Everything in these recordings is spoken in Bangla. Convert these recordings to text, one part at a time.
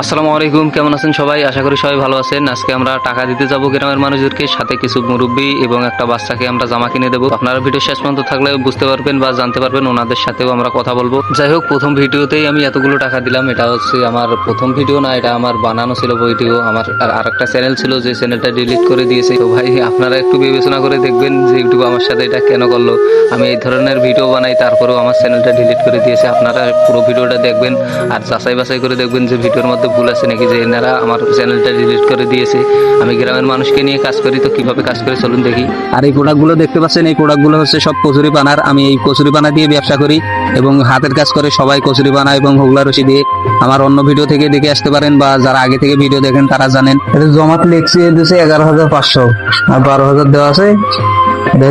আসসালামু আলাইকুম, কেমন আছেন সবাই? আশা করি সবাই ভালো আছেন। আজকে আমরা টাকা দিতে যাব গ্রামের মানুষদেরকে, সাথে কিছু মুরব্বী এবং একটা বাচ্চাকে আমরা জামা কিনে দেবো। আপনারা ভিডিও শেষ পর্যন্ত থাকলে বুঝতে পারবেন বা জানতে পারবেন, ওনাদের সাথেও আমরা কথা বলব। যাই হোক, প্রথম ভিডিওতেই আমি এতগুলো টাকা দিলাম। এটা হচ্ছে আমার প্রথম ভিডিও না, এটা আমার বানানো ছিল ভিডিও আমার আর আরেকটা চ্যানেল ছিল, যে চ্যানেলটা ডিলিট করে দিয়েছে। তো ভাই, আপনারা একটু বিবেচনা করে দেখবেন যে ইউটিউব আমার সাথে এটা কেন করল। আমি এই ধরনের ভিডিও বানাই, তারপরেও আমার চ্যানেলটা ডিলিট করে দিয়েছে। আপনারা পুরো ভিডিওটা দেখবেন আর যাচাই বাছাই করে দেখবেন যে ভিডিওর মধ্যে ভুল আছে নাকি যে এনারা আমার চ্যানেলটা ডিলিট করে দিয়েছে? আমি গ্রামের মানুষকে নিয়ে কাজ করি তো কীভাবে কাজ করে? চলুন দেখি। আর এই প্রোডাক্টগুলো দেখতে পাচ্ছেন এই প্রোডাক্টগুলো হচ্ছে সব কচুরি পানার। আমি এই কচুরি পানা দিয়ে ব্যবসা করি এবং হাতের কাজ করে সবাই কচুরি পানা এবং হোগলা রশি দিয়ে। আমার অন্য ভিডিও থেকে দেখে আসতে পারেন বা যারা আগে থেকে ভিডিও দেখেন তারা জানেন। এটা জমাতে লিখছি দিচ্ছে এগারো হাজার পাঁচশো। আর বারো হাজার দেওয়া আছে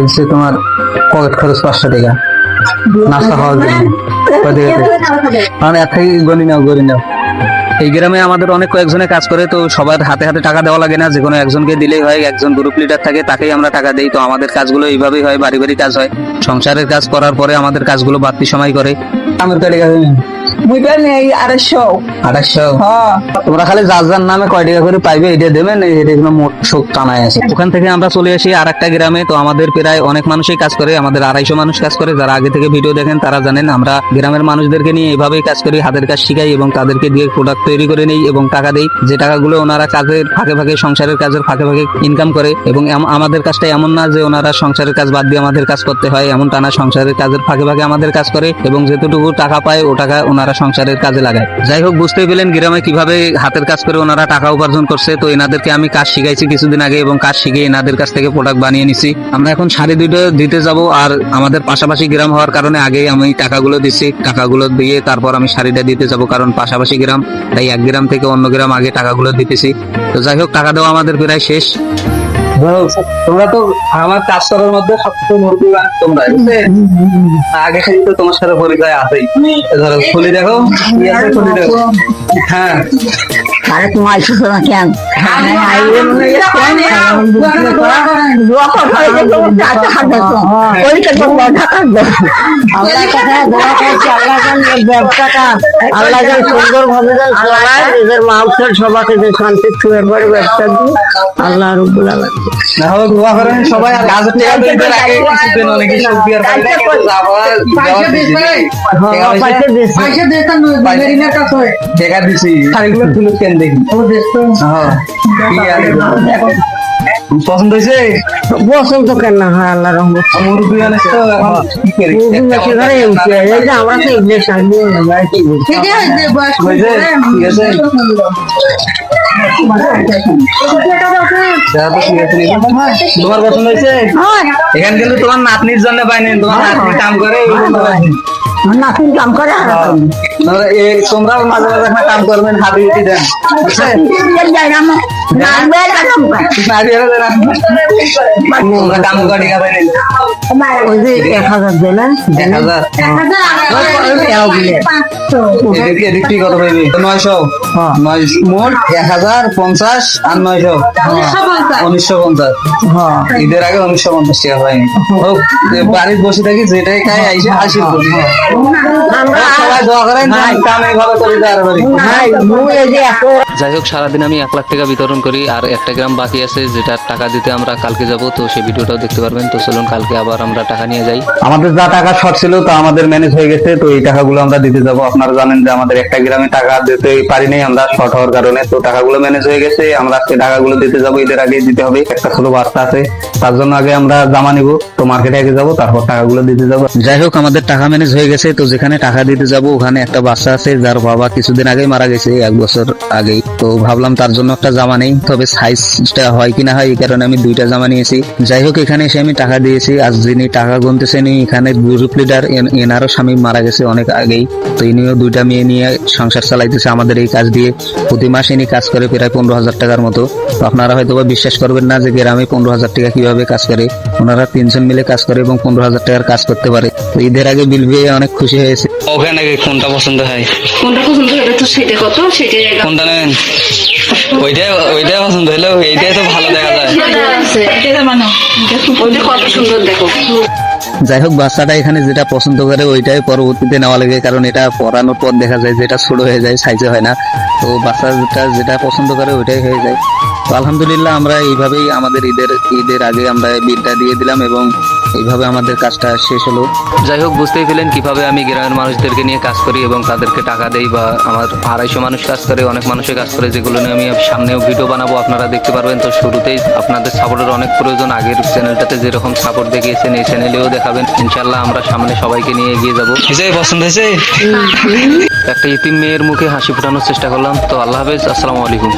হচ্ছে তোমার পকেট খরচ পাঁচশো টাকা। নাস্তা খাওয়ার জন্য। টাকা? মানে থেকে গনি নাও গনি নাও। এই গ্রামে আমাদের অনেক কয়েকজনে কাজ করে, তো সবার হাতে হাতে টাকা দেওয়া লাগে না। যে কোনো একজনকে দিলেই হয়, একজন গ্রুপ লিডার থাকে, তাকেই আমরা টাকা দিই। তো আমাদের কাজগুলো এইভাবেই হয়, বাড়ি বাড়ি কাজ হয়। সংসারের কাজ করার পরে আমাদের কাজগুলো বাড়তি সময় করে। মুইটা নেই আড়াইশো। হ্যাঁ তোমরা খালি যার যার নামে কয় টাকা করে পাইবে এটা দেবেন এটা কোনো মোট শোক টানায় আছে। ওখান থেকে আমরা চলে আসি আর একটা গ্রামে তো আমাদের প্রায় অনেক মানুষই কাজ করে আমাদের আড়াইশো মানুষ কাজ করে। যারা আগে থেকে ভিডিও দেখেন তারা জানেন আমরা গ্রামের মানুষদেরকে নিয়ে এইভাবেই কাজ করি হাতের কাজ শিখাই এবং তাদেরকে দিয়ে প্রোডাক্ট তৈরি করে নেই এবং টাকা দেই। যে টাকাগুলো ওনারা কাজের ফাঁকে ফাঁকে সংসারের কাজের ফাঁকে ফাঁকে ইনকাম করে এবং আমাদের কাজটা এমন না যে ওনারা সংসারের কাজ বাদ দিয়ে আমাদের কাজ করতে হয় এমন টানা সংসারের কাজের ফাঁকে ফাঁকে আমাদের কাজ করে এবং যেতটুকু টাকা পায় ও টাকা ওনারা সংসারের কাজে লাগায়। যাই হোক, বুঝতেই পেলেন গ্রামে কীভাবে হাতের কাজ করে ওনারা টাকা উপার্জন করছে। তো এনাদেরকে আমি কাজ শিখাইছি কিছুদিন আগে এবং কাজ শিখে এনাদের কাছ থেকে প্রোডাক্ট বানিয়ে নিছি। আমরা এখন শাড়ি দুটো দিতে যাব আর আমাদের পাশাপাশি গ্রাম হওয়ার কারণে আগে আমি টাকাগুলো দিচ্ছি টাকাগুলো দিয়ে তারপর আমি শাড়িটা দিতে যাব কারণ পাশাপাশি গ্রাম, তাই এক গ্রাম থেকে অন্য গ্রাম আগে টাকাগুলো দিতেছি। তো যাই হোক, টাকা দেওয়া আমাদের প্রায় শেষ। তোমরা তো আমার কাজ করার মধ্যে সবচেয়ে মুরব্বী তোমরা আগে খালি তো তোমার সাথে পরিচয় আছেই। ধরো খুলি দেখো খুলি দেখো। হ্যাঁ। আরে তোমার না কেন? আল্লাহ সুন্দর ভাবে নিজের মানুষের সবাইকে যে শান্তি সুখের পরে ব্যবসা দিয়ে আল্লাহ। দেখো দোয়া করেন সবাই টাকা দিছি। শাড়িগুলো তুলে কেন দেখি হ্যাঁ কি আর পছন্দ হয়েছে পছন্দ কেন না হয় আল্লাহ রহমত মুরব্বী মানুষ তো এখন কি করি? একটা এই যে আমরা তো ইংলিশ আনব আর কি বলব? হয়েছে? ঠিক আছে যা ঠিক আছে তোমার পছন্দ হয়েছে এখানে কিন্তু তোমার নাতনির জন্য পাইনি তোমার নাতনি কাম করে নাতনি। আমার নাতিন কাম করে হ্যাঁ। তোমরা মাঝে মাঝে কাম করবেন হাতে উঠি দেন এক হাজার দিলেন এক হাজার। এদিক এদিক কি কত পাইবি? নয়শো। নয় মোট এক হাজার পঞ্চাশ আর নয়শো। উনিশশো পঞ্চাশ। হ্যাঁ। ঈদের আগে উনিশশো পঞ্চাশ টাকা পাইনি বাড়ির বসে থাকি যেটাই খাই আইসে করি। সবাই দোয়া করেন কামে ঘরে করে দেওয়ার যাই হোক সারাদিন আমি এক লাখ টাকা বিতরণ করি আর একটা গ্রাম বাকি আছে যেটা টাকা দিতে আমরা কালকে যাব তো সেই ভিডিওটাও দেখতে পারবেন। তো চলুন কালকে আবার আমরা টাকা নিয়ে যাই। আমাদের যা টাকা শর্ট ছিল তা আমাদের ম্যানেজ হয়ে গেছে তো এই টাকাগুলো আমরা দিতে যাব। আপনারা জানেন যে আমাদের একটা গ্রামে টাকা দিতে পারি নাই আমরা শর্ট হওয়ার কারণে। তো টাকাগুলো ম্যানেজ হয়ে গেছে আমরা আজকে টাকাগুলো দিতে যাব ঈদের আগে দিতে হবে। একটা ছোট বার্তা আছে তার জন্য আগে আমরা জামা নিব। তো মার্কেটে আগে যাব তারপর টাকাগুলো দিতে যাব। যাই হোক আমাদের টাকা ম্যানেজ হয়ে গেছে তো যেখানে টাকা দিতে যাব ওখানে একটা বাচ্চা আছে যার বাবা কিছুদিন আগে মারা গেছে এক বছর আগেই। তো ভাবলাম তার জন্য একটা জামা নেই তবে সাইজটা হয় কিনা হয় এই কারণে আমি দুইটা জামা নিয়েছি। যাই হোক এখানে এসে আমি টাকা দিয়েছি আজ যিনি টাকা গুনতেছেন এখানে গ্রুপ লিডার এনারও স্বামী মারা গেছে অনেক আগেই। তো ইনিও দুইটা মেয়ে নিয়ে সংসার চালাইতেছে আমাদের এই কাজ দিয়ে। প্রতি মাসে ইনি কাজ করে প্রায় পনেরো হাজার টাকার মতো। তো আপনারা হয়তো বা বিশ্বাস করবেন না যে গ্রামে পনেরো হাজার টাকা কীভাবে কাজ করে। ওনারা তিনজন মিলে কাজ করে এবং পনেরো হাজার টাকার কাজ করতে পারে। তো ঈদের আগে বিল পেয়ে অনেক খুশি হয়েছে। ওখানে কোনটা পছন্দ হয়? কোনটা পছন্দ হলে তো সেটা কত সেটা কোনটা নেন ওইটা ওইটা পছন্দ হলো এইটাই তো ভালো দেখা যায়। আছে এটা ওইটা কত সুন্দর দেখো। যাই হোক বাচ্চাটা এখানে যেটা পছন্দ করে ওইটাই পরবর্তীতে নেওয়া লাগে কারণ এটা পরানোর পর দেখা যায় যে এটা ছোট হয়ে যায় সাইজে হয় না। তো বাচ্চাটা যেটা পছন্দ করে ওইটাই হয়ে যায়। তো আলহামদুলিল্লাহ আমরা এইভাবেই আমাদের ঈদের ঈদের আগে আমরা বিলটা দিয়ে দিলাম এবং এইভাবে আমাদের কাজটা শেষ হলো। যাই হোক বুঝতেই পেলেন কীভাবে আমি গ্রামের মানুষদেরকে নিয়ে কাজ করি এবং তাদেরকে টাকা দেই বা আমার আড়াইশো মানুষ কাজ করে অনেক মানুষের কাজ করে যেগুলো নিয়ে আমি সামনেও ভিডিও বানাবো আপনারা দেখতে পারবেন। তো শুরুতেই আপনাদের সাপোর্টের অনেক প্রয়োজন। আগের চ্যানেলটাতে যেরকম সাপোর্ট দেখিয়েছেন এই চ্যানেলেও দেখাবেন। ইনশাল্লাহ আমরা সামনে সবাইকে নিয়ে এগিয়ে যাব। পছন্দ হয়েছে একটা ইতিম মেয়ের মুখে হাসি ফোটানোর চেষ্টা করলাম। তো আল্লাহ হাফেজ আসসালামু আলাইকুম।